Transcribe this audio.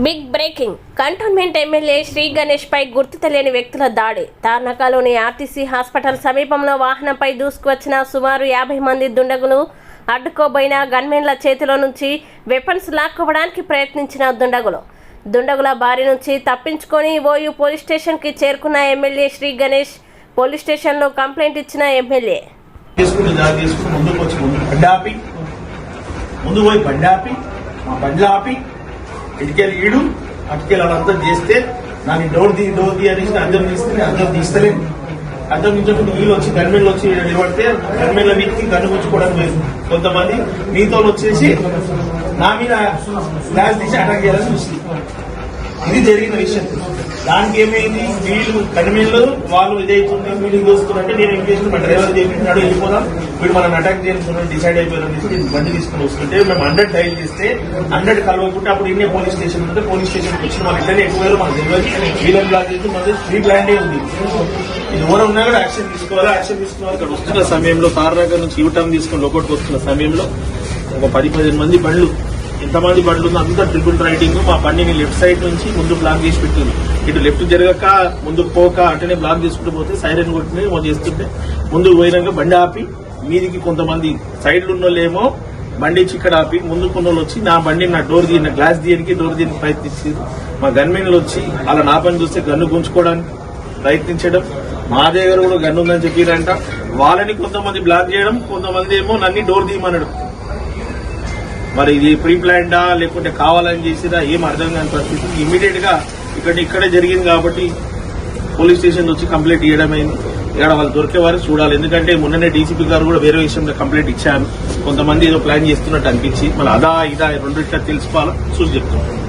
Big breaking cantonment MLA Shri Ganesh పై గుర్తు తెలియని వ్యక్తుల దాడి. తార్నకాలోని ఆర్టీసీ హాస్పిటల్ సమీపంలో వాహనంపై దూసుకువచ్చిన సుమారు యాభై మంది దుండగులు అడ్డుకోబోయిన గన్మెన్ల చేతిలో నుంచి వెపన్స్ లాక్కోవడానికి ప్రయత్నించిన దుండగులు. దుండగుల బారి నుంచి తప్పించుకొని ఓయూ పోలీస్ స్టేషన్కి చేరుకున్న ఎమ్మెల్యే శ్రీ గణేష్ పోలీస్ స్టేషన్లో కంప్లైంట్ ఇచ్చిన ఎమ్మెల్యే ముందు పోయి బండి ఆపి మా బండ్లు ఆపి ఇటుకెళ్ళి ఈడు అటుకెళ్ళి వాళ్ళంతా చేస్తే నాకు డోర్ ది డోర్ ది అనేసి అందరం తీస్తే అందరం తీస్తలేదు అందరం నుంచి వీళ్ళు వచ్చి గన్మెన్లు వచ్చి నిలబడితే గన్మెన్ల మీదకి గన్ను గుచ్చుకోవడానికి లేదు. కొంతమంది మీతో వచ్చేసి నా మీద గ్లాస్ తీసి అటాక్ చేయాలని చూసింది ఇది జరిగిన విషయం. దానికి ఏమైంది? వీళ్ళు కనిమీళ్ళు వాళ్ళు ఇదైతుంది వీళ్ళు దోస్తున్నట్టే నేను ఏం చేసిన మా డ్రైవర్ చేపించినాడు వెళ్ళిపోదాం. వీడు మనం అటాక్ చేయాలని డిసైడ్ అయిపోయారు చెప్పి నేను బండి తీసుకుని వస్తుంటే మేము హండ్రెడ్ డైల్ చేస్తే హండ్రెడ్ కలవకుంటే అప్పుడు ఇన్నే పోలీస్ స్టేషన్ ఉంటే పోలీస్ స్టేషన్ వచ్చిన వాళ్ళు ఇద్దరు ఎక్కువ మన తెలియదు. వీళ్ళని బ్లాక్ చేసి మన ఫ్రీ బ్లాండే ఉంది. ఇది ఎవరు ఉన్నా కూడా యాక్షన్ తీసుకోవాలి? యాక్షన్ తీసుకోవాలి. ఇక్కడ వస్తున్న సమయంలో తారనగర్ నుంచి యూటర్న్ తీసుకుని లోపలికి వస్తున్న సమయంలో ఒక పది పదిహేను మంది బండ్లు ఎంతమంది బండ్లు ఉందో అంతా ట్రిపుల్ రైడింగ్ మా బండిని లెఫ్ట్ సైడ్ నుంచి ముందు బ్లాక్ చేసి పెట్టింది. ఇటు లెఫ్ట్ జరగక ముందుకు పోక అంటేనే బ్లాక్ చేసుకుంటూ పోతే సైరన్ కొట్టిన ఏమో చేస్తుంటే ముందుకు పోయినాక బండి ఆపి మీదికి కొంతమంది సైడ్లు ఉన్న వాళ్ళేమో బండి ఇచ్చి ఇక్కడ ఆపి ముందుకు వాళ్ళు వచ్చి నా బండి నా డోర్ తీయని గ్లాస్ తీయడానికి డోర్ తీయడానికి ప్రయత్నించారు. మా గన్మెన్లు వచ్చి అలా నా పని చూస్తే గన్ను గుంజుకోవడానికి ప్రయత్నించడం. మా దగ్గర కూడా గన్ను ఉందని చెప్పారంట. వాళ్ళని కొంతమంది బ్లాక్ చేయడం కొంతమంది ఏమో నన్ను డోర్ తీయమనడం మరి ఇది ప్రీ ప్లాన్డా లేకుంటే కావాలని చేసిరా ఏం అర్థం కాని పరిస్థితి. ఇమీడియట్గా ఇక్కడ ఇక్కడే జరిగింది కాబట్టి పోలీస్ స్టేషన్ వచ్చి కంప్లైంట్ ఇవ్వడమైంది ఇక్కడ వాళ్ళు దొరికేవారు చూడాలి. ఎందుకంటే మొన్ననే డీసీపీ గారు కూడా వేరే విషయంలో కంప్లైంట్ ఇచ్చారు. కొంతమంది ఏదో ప్లాన్ చేస్తున్నట్టు అనిపించి మళ్ళీ అదా ఇదా రెండిట్లా తెలుసుకోవాలా? చూసి చెప్తున్నాను